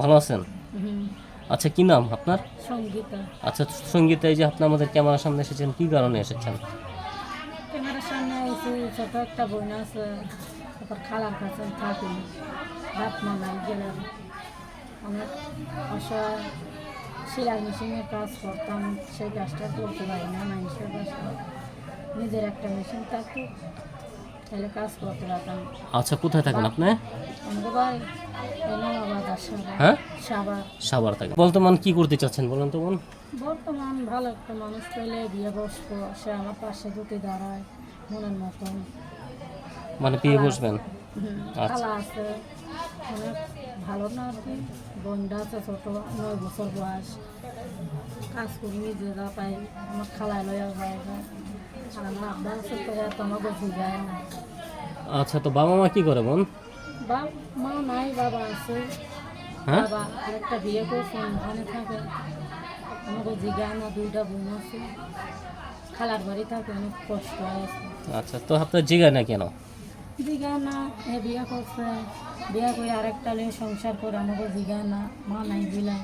ভালো আছেন? আচ্ছা কি নাম আপনার? সঙ্গীতা। আচ্ছা সঙ্গীতা এই যে আপনি আমাদের ক্যামেরার সামনে এসেছেন কি কারণে এসেছেন? ক্যামেরার সামনে এসে ছোট একটা বোন আছে তারপর খালার কাছে থাকি। রাত মানাই গেলাম। অনেক অসহায় সেলাই মেশিনের কাজ করতাম সেই কাজটা করতে পারি না মানুষের কাজটা নিজের একটা মেশিন থাকতো তাহলে কাজ করতে পারতাম। আচ্ছা কোথায় থাকেন আপনি? আমাদের বাড়ি। হ্যাঁ? সাবা সাবার থাকেন বর্তমান কি করতে চাচ্ছেন বলেন তো বোন? বর্তমান ভালো একটা মানুষ পেলে বিয়ে বসবো সে আমার পাশে দুটি দাঁড়ায় মনের মতন। মানে পেয়ে বসবেন? আচ্ছা। আছে অনেক ভালো না আর কি। বোনটা আছে ছোট নয় বছর বয়স। কাজ করি নিজে যা পাই আমার খালায় লয়া যায় আর আমার আব্বা আছে তো আমাকে বুঝায় না। আচ্ছা তো বাবা মা কি করে বোন? বাপ মা নাই বাবা আছে। হ্যাঁ? বাবা আরেকটা বিয়ে করছে ওখানে থাকে। আমাকে জিগায় না দুইটা বোন আছে। খালার বাড়ি থাকে অনেক কষ্ট আছে আচ্ছা তো আপনার জিগায় না কেন? জিগায় না এ বিয়ে করছে। বিয়ে করে আরেকটা নিয়ে সংসার করে আমাকে জিগায় না মা নাই দিলাম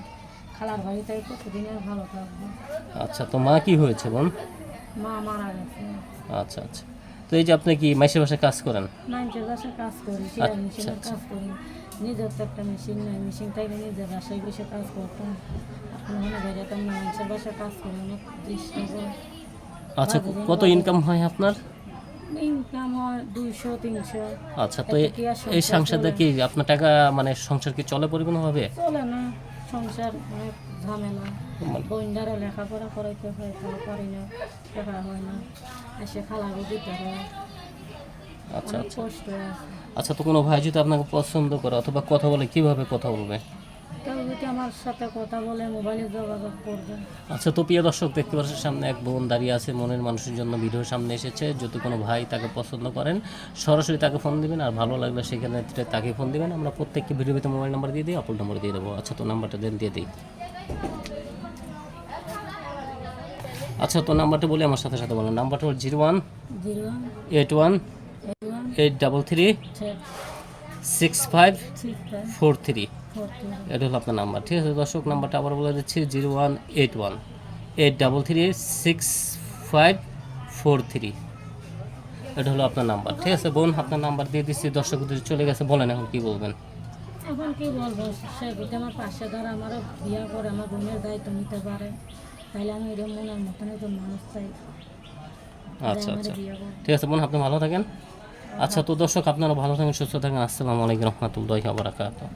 খালার বাড়িতে কতদিন আর ভালো থাকব? আচ্ছা তো মা কি হয়েছে বোন? মা মারা গেছে। আচ্ছা আচ্ছা। তো এই যে আপনি কি মাইসের বাসায় কাজ করেন? নাইনটের বাসায় কাজ করি সেলাই আচ্ছা, মেশিনের আচ্ছা। কাজ করি। নিজের তো একটা মেশিন নাই মেশিন থেকে নিজের বাসায় বসে কাজ করতাম। এখন মনে বেরোতাম না মানুষের বাসায় কাজ করি অনেক দৃষ্টি আচ্ছা কত ইনকাম হয় আপনার? ইনকাম হয় দুইশো তিনশো। আচ্ছা তো এই সংসার সংসারটা কি আপনার টাকা মানে সংসার কি চলে পরিপূর্ণভাবে? চলে না সংসার অনেক ঝামেলা। মানে- লেখাপড়া করাইতে হয় পারি না টাকা হয় না। এসে খালাগো দিতে আচ্ছা অনেক আচ্ছা। কষ্ট আছে। আচ্ছা তো কোনো ভাই যদি আপনাকে পছন্দ করে অথবা কথা বলে কীভাবে কথা বলবে? কেউ যদি আমার সাথে কথা বলে মোবাইলে যোগাযোগ করবে। আচ্ছা তো প্রিয় দর্শক দেখতে পাচ্ছেন সামনে এক বোন দাঁড়িয়ে আছে মনের মানুষের জন্য ভিডিওর সামনে এসেছে। যদি কোনো ভাই তাকে পছন্দ করেন সরাসরি তাকে ফোন দিবেন আর ভালো লাগলে সেখানে তাকে ফোন দিবেন। আমরা প্রত্যেককে ভিডিও ভিতরে মোবাইল নাম্বার দিয়ে দিই আপল নাম্বার দিয়ে দেবো। আচ্ছা তো নাম্বারটা দেন দিয়ে দিই। আচ্ছা তো নাম্বারটা বলে আমার সাথে সাথে বলেন। নাম্বারটা হল zero one eight one eight double three six five four three. এটা হলো আপনার নাম্বার ঠিক আছে? দর্শক নাম্বারটা আবার বলে দিচ্ছি zero one eight one eight double three six five four three. এটা হলো আপনার নাম্বার ঠিক আছে? বোন আপনার নাম্বার দিয়ে দিচ্ছি। দর্শক চলে গেছে বলেন এখন কী বলবেন? এখন কি বলব? সে আমার পাশে ধরে আমারও বিয়ে করে আমার বোনের দায়িত্ব নিতে পারে। তাহলে আমি এরকম মনের মতন একজন মানুষ চাই আচ্ছা আচ্ছা। ঠিক আছে বোন আপনি ভালো থাকেন। আচ্ছা তো দর্শক আপনারা ভালো থাকেন সুস্থ থাকেন। আসসালামু আলাইকুম রহমতুল্লাহ বারাকাতুহ।